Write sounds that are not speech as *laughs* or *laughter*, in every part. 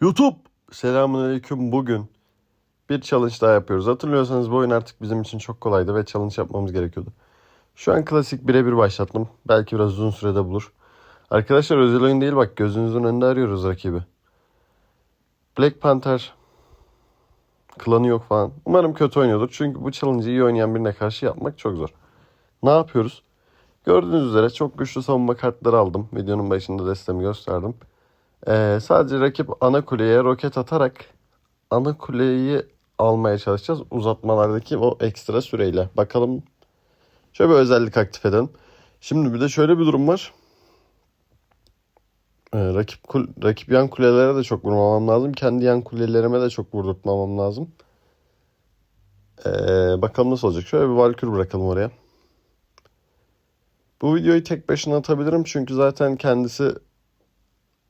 YouTube! Selamünaleyküm bugün bir challenge daha yapıyoruz. Hatırlıyorsanız bu oyun artık bizim için çok kolaydı ve challenge yapmamız gerekiyordu. Şu an klasik birebir başlattım. Belki biraz uzun sürede bulur. Arkadaşlar özel oyun değil bak gözünüzün önünde arıyoruz rakibi. Black Panther klanı yok falan. Umarım kötü oynuyordur. Çünkü bu challenge'ı iyi oynayan birine karşı yapmak çok zor. Ne yapıyoruz? Gördüğünüz üzere çok güçlü savunma kartları aldım. Videonun başında destemi gösterdim. Ee, sadece rakip ana kuleye roket atarak ana kuleyi almaya çalışacağız. Uzatmalardaki o ekstra süreyle. Bakalım şöyle bir özellik aktif edelim. Şimdi bir de şöyle bir durum var. Ee, rakip kul- rakip yan kulelere de çok vurmamam lazım. Kendi yan kulelerime de çok vurdurtmamam lazım. Ee, bakalım nasıl olacak. Şöyle bir Valkür bırakalım oraya. Bu videoyu tek başına atabilirim çünkü zaten kendisi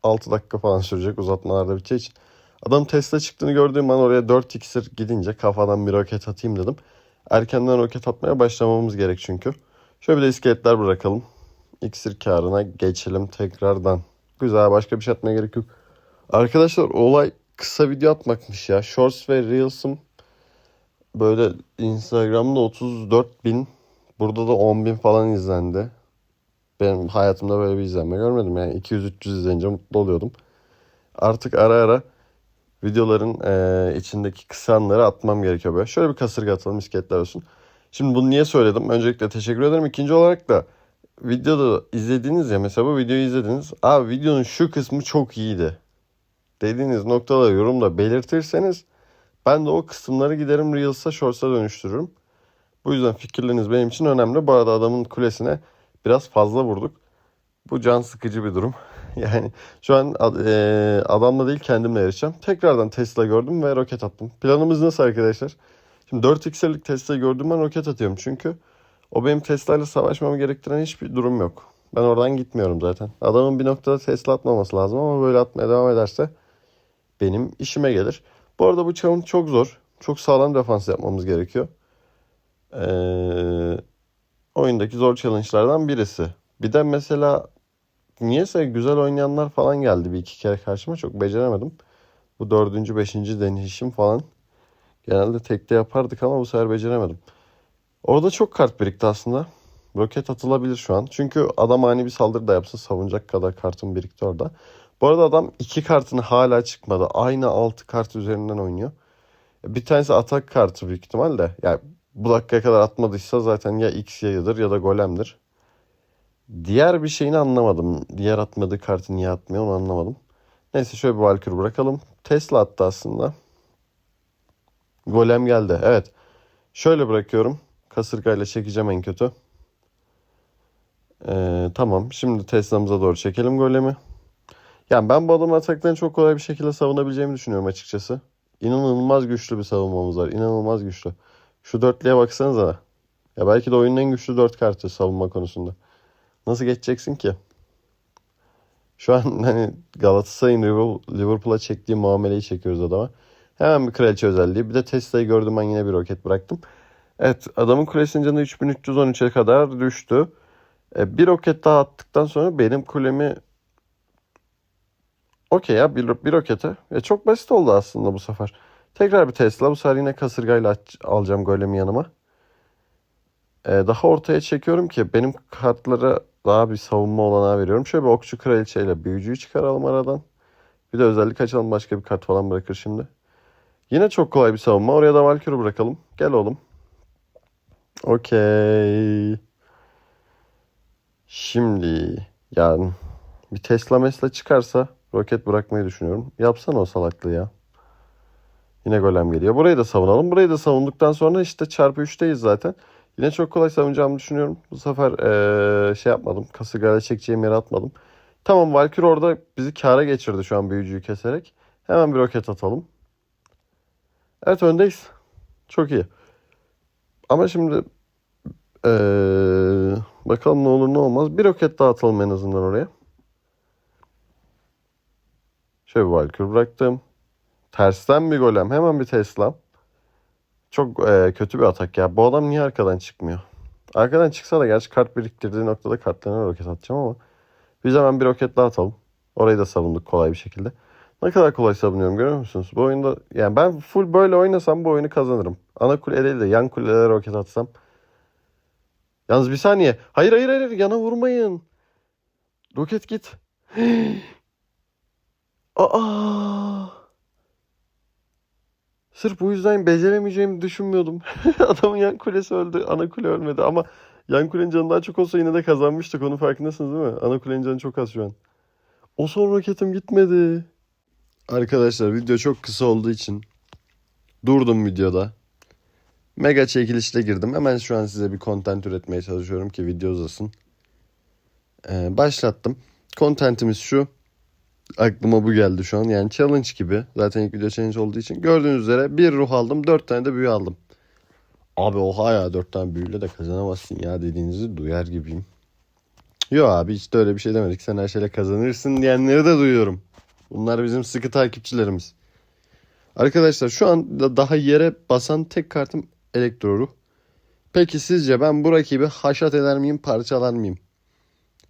6 dakika falan sürecek uzatmalarda biteceği için. Adam Tesla çıktığını gördüğüm an oraya 4 iksir gidince kafadan bir roket atayım dedim. Erkenden roket atmaya başlamamız gerek çünkü. Şöyle bir de iskeletler bırakalım. İksir karına geçelim tekrardan. Güzel başka bir şey atmaya gerek yok. Arkadaşlar olay kısa video atmakmış ya. Shorts ve Reels'ım böyle Instagram'da 34 bin burada da 10 bin falan izlendi. Benim hayatımda böyle bir izlenme görmedim. Yani 200-300 izleyince mutlu oluyordum. Artık ara ara videoların eee, içindeki kısa anları atmam gerekiyor böyle. Şöyle bir kasırga atalım iskeletler olsun. Şimdi bunu niye söyledim? Öncelikle teşekkür ederim. İkinci olarak da videoda izlediniz ya mesela bu videoyu izlediniz. Abi videonun şu kısmı çok iyiydi. Dediğiniz noktaları yorumda belirtirseniz ben de o kısımları giderim Reels'a Shorts'a dönüştürürüm. Bu yüzden fikirleriniz benim için önemli. Bu arada adamın kulesine biraz fazla vurduk. Bu can sıkıcı bir durum. *laughs* Yani şu an eee, adamla değil kendimle yarışacağım. Tekrardan Tesla gördüm ve roket attım. Planımız nasıl arkadaşlar? Şimdi 4x'lik Tesla gördüğüm an roket atıyorum. Çünkü o benim Tesla ile savaşmamı gerektiren hiçbir durum yok. Ben oradan gitmiyorum zaten. Adamın bir noktada Tesla atmaması lazım ama böyle atmaya devam ederse benim işime gelir. Bu arada bu challenge çok zor. Çok sağlam defans yapmamız gerekiyor. Ee, oyundaki zor challenge'lardan birisi. Bir de mesela niyeyse güzel oynayanlar falan geldi bir iki kere karşıma. Çok beceremedim. Bu dördüncü, beşinci deneyişim falan. Genelde tekte yapardık ama bu sefer beceremedim. Orada çok kart birikti aslında. Roket atılabilir şu an. Çünkü adam ani bir saldırı da yapsa savunacak kadar kartım birikti orada. Bu arada adam iki kartını hala çıkmadı. Aynı altı kart üzerinden oynuyor. Bir tanesi atak kartı büyük ihtimalle. Yani bu dakikaya kadar atmadıysa zaten ya X yayıdır ya da golemdir. Diğer bir şeyini anlamadım. Diğer atmadığı kartı niye atmıyor onu anlamadım. Neyse şöyle bir Valkyrie bırakalım. Tesla attı aslında. Golem geldi. Evet. Şöyle bırakıyorum. Kasırgayla çekeceğim en kötü. Ee, tamam. Şimdi Tesla'mıza doğru çekelim golemi. Yani ben bu adamın ataklarını çok kolay bir şekilde savunabileceğimi düşünüyorum açıkçası. İnanılmaz güçlü bir savunmamız var. İnanılmaz güçlü. Şu dörtlüye baksanıza. Ya belki de oyunun en güçlü dört kartı savunma konusunda. Nasıl geçeceksin ki? Şu an *laughs* hani Galatasaray'ın Liverpool- Liverpool'a çektiği muameleyi çekiyoruz adama. Hemen bir kraliçe özelliği. Bir de Tesla'yı gördüm ben yine bir roket bıraktım. Evet adamın kulesinin canı 3313'e kadar düştü. E, bir roket daha attıktan sonra benim kulemi okey ya bir, bir rokete. E, çok basit oldu aslında bu sefer. Tekrar bir Tesla. Bu sefer yine kasırgayla alacağım golemi yanıma. E, daha ortaya çekiyorum ki benim kartlara daha bir savunma olanağı veriyorum. Şöyle bir okçu kraliçeyle büyücüyü çıkaralım aradan. Bir de özellik açalım başka bir kart falan bırakır şimdi. Yine çok kolay bir savunma. Oraya da Valkyrie bırakalım. Gel oğlum. Okey. Şimdi yani bir Tesla mesla çıkarsa roket bırakmayı düşünüyorum. Yapsana o salaklığı ya. Yine golem geliyor. Burayı da savunalım. Burayı da savunduktan sonra işte çarpı 3'teyiz zaten. Yine çok kolay savunacağımı düşünüyorum. Bu sefer eee, şey yapmadım. Kasırgayla çekeceğim yere atmadım. Tamam Valkyrie orada bizi kâra geçirdi şu an büyücüyü keserek. Hemen bir roket atalım. Evet öndeyiz. Çok iyi. Ama şimdi eee, bakalım ne olur ne olmaz. Bir roket daha atalım en azından oraya. Şöyle bir Valkyrie bıraktım. Tersten bir golem. Hemen bir Tesla. Çok eee, kötü bir atak ya. Bu adam niye arkadan çıkmıyor? Arkadan çıksa da gerçi kart biriktirdiği noktada kartlarına roket atacağım ama biz hemen bir roket daha atalım. Orayı da savunduk kolay bir şekilde. Ne kadar kolay savunuyorum görüyor musunuz? Bu oyunda yani ben full böyle oynasam bu oyunu kazanırım. Ana kule değil de yan kulelere roket atsam. Yalnız bir saniye. Hayır hayır hayır yana vurmayın. Roket git. *gasps* Aa! Sırf bu yüzden beceremeyeceğimi düşünmüyordum. *laughs* Adamın yan kulesi öldü. Ana kule ölmedi ama yan kulenin canı daha çok olsa yine de kazanmıştık. Onun farkındasınız değil mi? Ana kulenin canı çok az şu an. O son roketim gitmedi. Arkadaşlar video çok kısa olduğu için durdum videoda. Mega çekilişle girdim. Hemen şu an size bir content üretmeye çalışıyorum ki video uzasın. Ee, başlattım. Contentimiz şu. Aklıma bu geldi şu an. Yani challenge gibi. Zaten ilk video challenge olduğu için. Gördüğünüz üzere bir ruh aldım. Dört tane de büyü aldım. Abi oha ya dört tane büyüyle de kazanamazsın ya dediğinizi duyar gibiyim. Yo abi hiç de öyle bir şey demedik. Sen her şeyle kazanırsın diyenleri de duyuyorum. Bunlar bizim sıkı takipçilerimiz. Arkadaşlar şu anda daha yere basan tek kartım elektro ruh. Peki sizce ben bu rakibi haşat eder miyim, parçalar mıyım?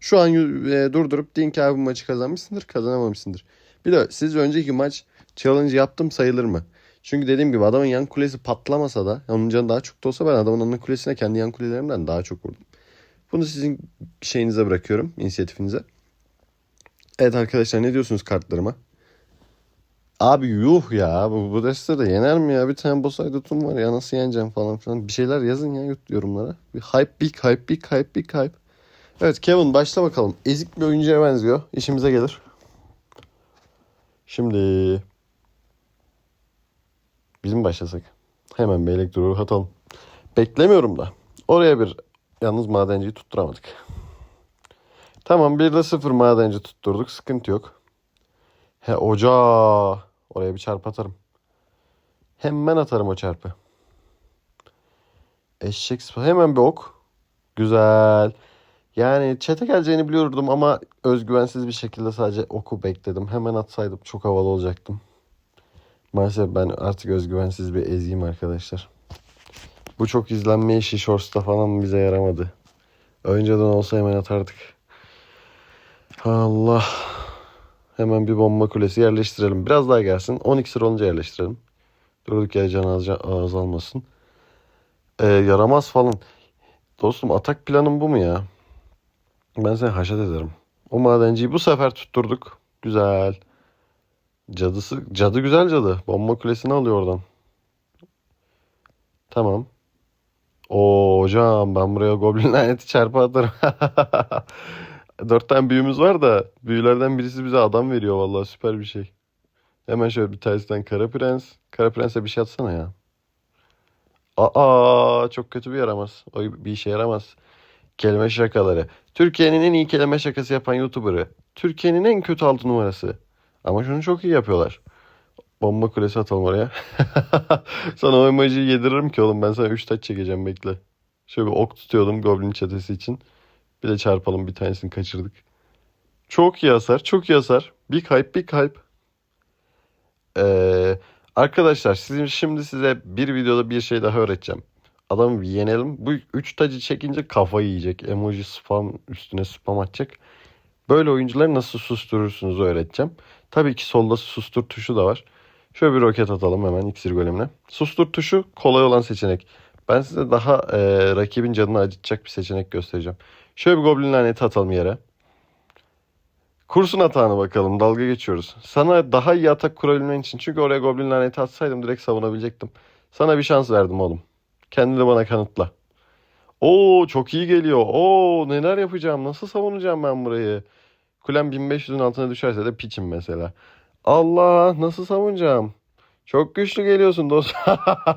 Şu an e, durdurup deyin ki bu maçı kazanmışsındır, kazanamamışsındır. Bir de siz önceki maç challenge yaptım sayılır mı? Çünkü dediğim gibi adamın yan kulesi patlamasa da onun canı daha çok da olsa ben adamın ana kulesine kendi yan kulelerimden daha çok vurdum. Bunu sizin şeyinize bırakıyorum, inisiyatifinize. Evet arkadaşlar ne diyorsunuz kartlarıma? Abi yuh ya bu, bu deste de yener mi ya? Bir tane boss tutum var ya nasıl yeneceğim falan filan. Bir şeyler yazın ya yorumlara. Bir hype big hype big hype big hype. Evet Kevin başla bakalım. Ezik bir oyuncuya benziyor. İşimize gelir. Şimdi bizim başlasak. Hemen bir elektro atalım. Beklemiyorum da. Oraya bir yalnız madenciyi tutturamadık. Tamam 1 ile 0 madenci tutturduk. Sıkıntı yok. He oca. Oraya bir çarp atarım. Hemen atarım o çarpı. Eşek. Hemen bir ok. Güzel. Yani çete geleceğini biliyordum ama özgüvensiz bir şekilde sadece oku bekledim. Hemen atsaydım çok havalı olacaktım. Maalesef ben artık özgüvensiz bir eziyim arkadaşlar. Bu çok izlenme işi Shorts'ta falan bize yaramadı. Önceden olsa hemen atardık. Allah. Hemen bir bomba kulesi yerleştirelim. Biraz daha gelsin. 10 iksir olunca yerleştirelim. Durduk yere can az, azalmasın. Ee, yaramaz falan. Dostum atak planım bu mu ya? Ben seni haşat ederim. O madenciyi bu sefer tutturduk. Güzel. Cadısı, cadı güzel cadı. Bomba kulesini alıyor oradan. Tamam. Oo hocam ben buraya goblin *laughs* laneti çarpı atarım. *laughs* Dört tane büyümüz var da büyülerden birisi bize adam veriyor vallahi süper bir şey. Hemen şöyle bir tanesinden Kara Prens. Kara Prens'e bir şey atsana ya. Aa çok kötü bir yaramaz. O bir işe yaramaz. Kelime şakaları. Türkiye'nin en iyi kelime şakası yapan YouTuber'ı. Türkiye'nin en kötü altı numarası. Ama şunu çok iyi yapıyorlar. Bomba kulesi atalım oraya. *laughs* sana o emojiyi yediririm ki oğlum. Ben sana 3 taç çekeceğim bekle. Şöyle bir ok tutuyordum Goblin çetesi için. Bir de çarpalım bir tanesini kaçırdık. Çok iyi hasar. Çok iyi hasar. Big hype big hype. Ee, arkadaşlar sizin şimdi size bir videoda bir şey daha öğreteceğim. Adamı bir yenelim. Bu 3 tacı çekince kafayı yiyecek. Emoji spam üstüne spam atacak. Böyle oyuncuları nasıl susturursunuz öğreteceğim. Tabii ki solda sustur tuşu da var. Şöyle bir roket atalım hemen iksir golemine. Sustur tuşu kolay olan seçenek. Ben size daha e, rakibin canını acıtacak bir seçenek göstereceğim. Şöyle bir goblin laneti atalım yere. Kursun atağını bakalım. Dalga geçiyoruz. Sana daha iyi atak kurabilmen için. Çünkü oraya goblin laneti atsaydım direkt savunabilecektim. Sana bir şans verdim oğlum. Kendini bana kanıtla. Oo çok iyi geliyor. Oo neler yapacağım? Nasıl savunacağım ben burayı? Kulem 1500'ün altına düşerse de piçim mesela. Allah nasıl savunacağım? Çok güçlü geliyorsun dost. *laughs*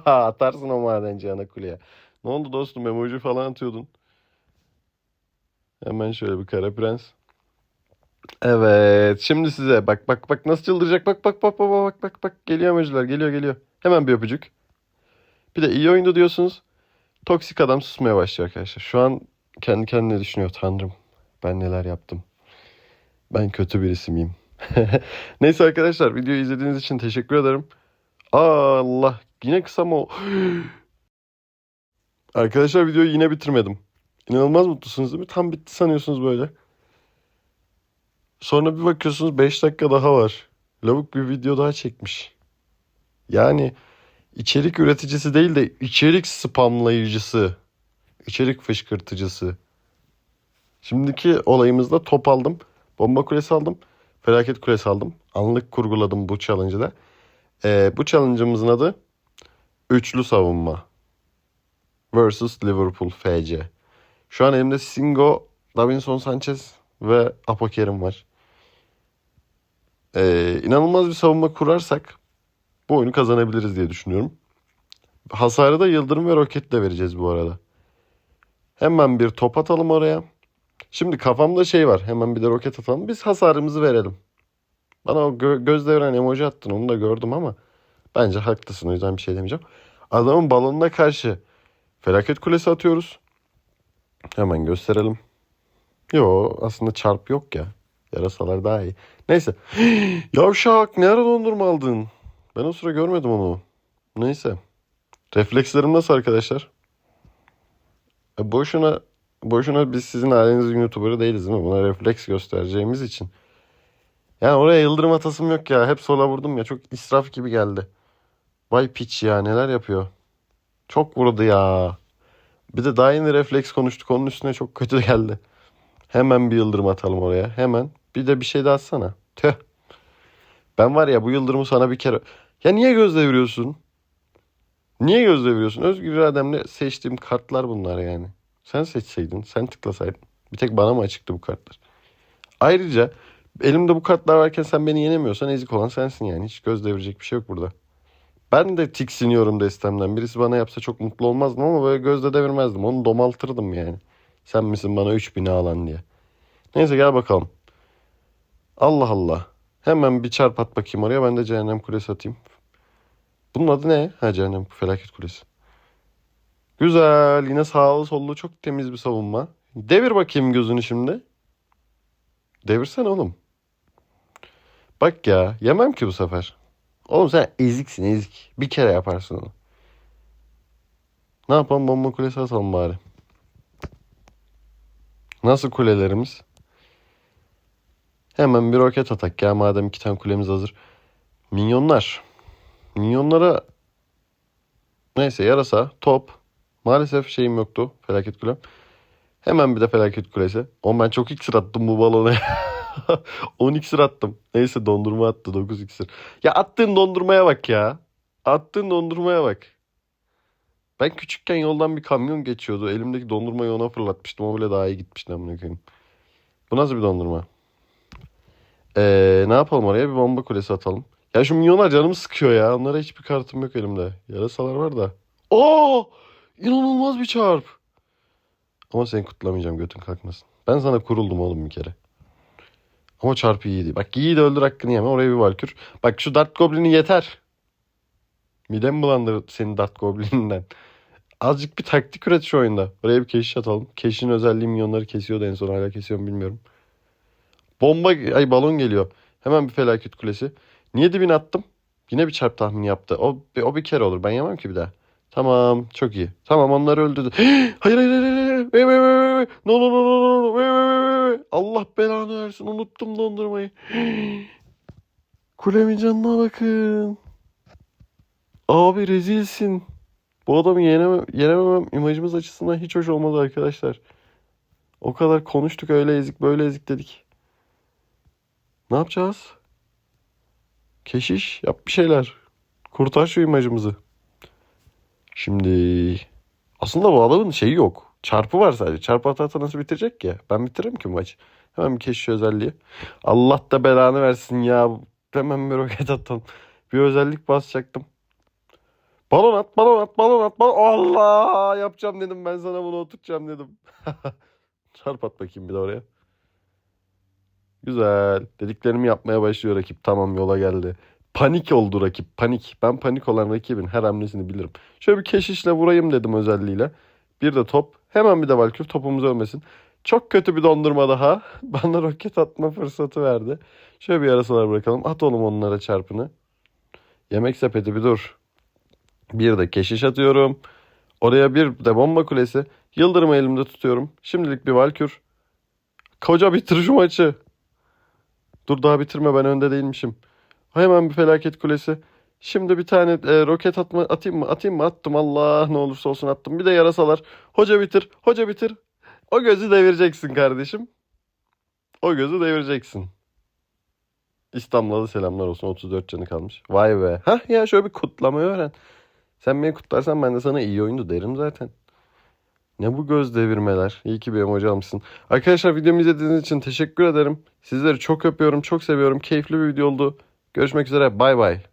Atarsın o madenci ana kuleye. Ne oldu dostum emoji falan atıyordun. Hemen şöyle bir kara prens. Evet şimdi size bak bak bak nasıl çıldıracak bak bak bak bak bak bak bak geliyor emojiler geliyor geliyor. Hemen bir öpücük. Bir de iyi oyundu diyorsunuz. Toksik adam susmaya başlıyor arkadaşlar. Şu an kendi kendine düşünüyor tanrım ben neler yaptım. Ben kötü birisi miyim? *laughs* Neyse arkadaşlar videoyu izlediğiniz için teşekkür ederim. Allah yine kısa mı? o- *gasps* Arkadaşlar videoyu yine bitirmedim. İnanılmaz mutlusunuz değil mi? Tam bitti sanıyorsunuz böyle. Sonra bir bakıyorsunuz 5 dakika daha var. Lavuk bir video daha çekmiş. Yani içerik üreticisi değil de içerik spamlayıcısı. içerik fışkırtıcısı. Şimdiki olayımızda top aldım. Bomba kulesi aldım. Felaket kulesi aldım. Anlık kurguladım bu challenge'da. Ee, bu challenge'ımızın adı Üçlü Savunma. Versus Liverpool FC. Şu an elimde Singo, Davinson Sanchez ve Apokerim var. Ee, inanılmaz bir savunma kurarsak bu oyunu kazanabiliriz diye düşünüyorum. Hasarı da yıldırım ve roketle vereceğiz bu arada. Hemen bir top atalım oraya. Şimdi kafamda şey var. Hemen bir de roket atalım. Biz hasarımızı verelim. Bana o gö- göz deviren emoji attın. Onu da gördüm ama bence haklısın. O yüzden bir şey demeyeceğim. Adamın balonuna karşı felaket kulesi atıyoruz. Hemen gösterelim. Yo aslında çarp yok ya. Yarasalar daha iyi. Neyse. *gasps* Yavşak ne ara dondurma aldın? Ben o sıra görmedim onu. Neyse. Reflekslerim nasıl arkadaşlar? E boşuna boşuna biz sizin ailenizin YouTuber'ı değiliz değil mi? Buna refleks göstereceğimiz için. Yani oraya yıldırım atasım yok ya. Hep sola vurdum ya. Çok israf gibi geldi. Vay piç ya neler yapıyor. Çok vurdu ya. Bir de daha yeni refleks konuştuk. Onun üstüne çok kötü *laughs* geldi. Hemen bir yıldırım atalım oraya. Hemen. Bir de bir şey daha atsana. Tüh. Ben var ya bu yıldırımı sana bir kere... Ya niye göz deviriyorsun? Niye göz deviriyorsun? Özgür irademle seçtiğim kartlar bunlar yani. Sen seçseydin, sen tıklasaydın. Bir tek bana mı açıktı bu kartlar? Ayrıca elimde bu kartlar varken sen beni yenemiyorsan ezik olan sensin yani. Hiç göz devirecek bir şey yok burada. Ben de tiksiniyorum destemden. Birisi bana yapsa çok mutlu olmazdım ama böyle gözde devirmezdim. Onu domaltırdım yani. Sen misin bana 3000 alan diye. Neyse gel bakalım. Allah Allah. Hemen bir çarp at bakayım oraya. Ben de cehennem kulesi atayım. Bunun adı ne? Ha cehennem felaket kulesi. Güzel. Yine sağlı sollu çok temiz bir savunma. Devir bakayım gözünü şimdi. Devirsene oğlum. Bak ya. Yemem ki bu sefer. Oğlum sen eziksin ezik. Bir kere yaparsın onu. Ne yapalım bomba kulesi atalım bari. Nasıl kulelerimiz? Hemen bir roket atak ya madem iki tane kulemiz hazır. Minyonlar. Minyonlara neyse yarasa, top. Maalesef şeyim yoktu. Felaket kulem. Hemen bir de felaket kulesi. Oğlum ben çok iksir attım bu balona. 10 *laughs* iksir attım. Neyse dondurma attı 9 iksir. Ya attığın dondurmaya bak ya. Attığın dondurmaya bak. Ben küçükken yoldan bir kamyon geçiyordu. Elimdeki dondurmayı ona fırlatmıştım. O bile daha iyi gitmişti amına koyayım. Bu nasıl bir dondurma? Ee, ne yapalım oraya? Bir bomba kulesi atalım. Ya şu minyonlar canımı sıkıyor ya. Onlara hiçbir kartım yok elimde. Yarasalar var da. Oo! İnanılmaz bir çarp. Ama seni kutlamayacağım götün kalkmasın. Ben sana kuruldum oğlum bir kere. Ama çarpı iyiydi. Bak iyi de öldür hakkını yeme. Oraya bir valkür. Bak şu Dart Goblin'i yeter. Midem bulandır senin Dart Goblin'inden. Azıcık bir taktik üret şu oyunda. Oraya bir keşiş atalım. Keşişin özelliği minyonları kesiyordu en son. Hala kesiyor mu bilmiyorum. Bomba, ay balon geliyor. Hemen bir felaket kulesi. Niye dibine attım? Yine bir çarp tahmini yaptı. O, o bir kere olur. Ben yemem ki bir daha. Tamam. Çok iyi. Tamam onları öldürdü. *gasps* hayır hayır hayır. hayır. No no no no no. Allah belanı versin. Unuttum dondurmayı. *gasps* Kulemin canına bakın. Abi rezilsin. Bu adamı yenemem, yenememem imajımız açısından hiç hoş olmadı arkadaşlar. O kadar konuştuk öyle ezik böyle ezik dedik. Ne yapacağız? Keşiş yap bir şeyler. Kurtar şu imajımızı. Şimdi aslında bu adamın şeyi yok. Çarpı var sadece. Çarpı atarsa nasıl bitirecek ki? Ben bitiririm ki maçı. Hemen bir keşiş özelliği. Allah da belanı versin ya. Hemen bir roket atalım. Bir özellik basacaktım. Balon at, balon at, balon at, balon. Allah yapacağım dedim ben sana bunu oturtacağım dedim. *laughs* Çarp at bakayım bir de oraya. Güzel. Dediklerimi yapmaya başlıyor rakip. Tamam yola geldi. Panik oldu rakip. Panik. Ben panik olan rakibin her hamlesini bilirim. Şöyle bir keşişle vurayım dedim özelliğiyle. Bir de top. Hemen bir de valkür topumuz ölmesin. Çok kötü bir dondurma daha. *laughs* Bana roket atma fırsatı verdi. Şöyle bir yarasalar bırakalım. At oğlum onlara çarpını. Yemek sepeti bir dur. Bir de keşiş atıyorum. Oraya bir de bomba kulesi. Yıldırımı elimde tutuyorum. Şimdilik bir valkür. Koca bitir şu maçı. Dur daha bitirme ben önde değilmişim. Hemen bir felaket kulesi. Şimdi bir tane e, roket atma atayım mı? Atayım mı? Attım. Allah ne olursa olsun attım. Bir de yarasalar. Hoca bitir. Hoca bitir. O gözü devireceksin kardeşim. O gözü devireceksin. İstanbul'a da selamlar olsun. 34 canı kalmış. Vay be. Hah ya şöyle bir kutlamayı öğren. Sen beni kutlarsan ben de sana iyi oyundu derim zaten. Ne bu göz devirmeler. İyi ki emoji almışsın. Arkadaşlar videomu izlediğiniz için teşekkür ederim. Sizleri çok öpüyorum, çok seviyorum. Keyifli bir video oldu. Görüşmek üzere. Bay bay.